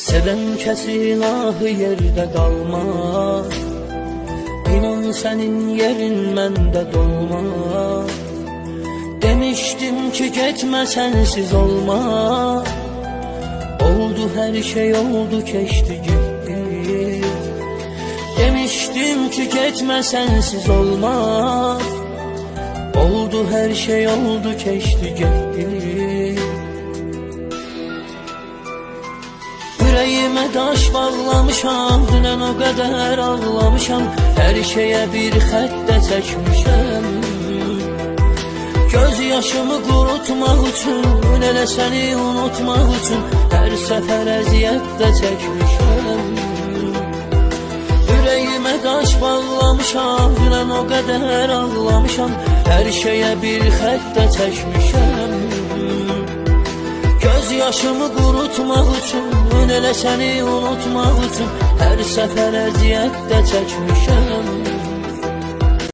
Seven kesin ahı yerde kalmaz İnan senin yerin mende dolmaz Demiştim ki gitme sensiz olmaz Oldu her şey oldu geçti gitti. Demiştim ki gitme sensiz olmaz Oldu her şey oldu geçti gitti Yüreğime taş bağlamışam Dünen o kadar ağlamışam. Her şeye bir xəttə çəkmişəm. Göz yaşımı qurutmaq üçün Elə səni unutmaq üçün Hər səfər əziyyət də çəkmişəm. Yüreğime taş bağlamışam Dünən o kadar ağlamışam. Her şeye bir xəttə çəkmişəm yaşımı qurutmaq üçün Elə səni unutmaq üçün Hər səfər əziyyət də çəkmişəm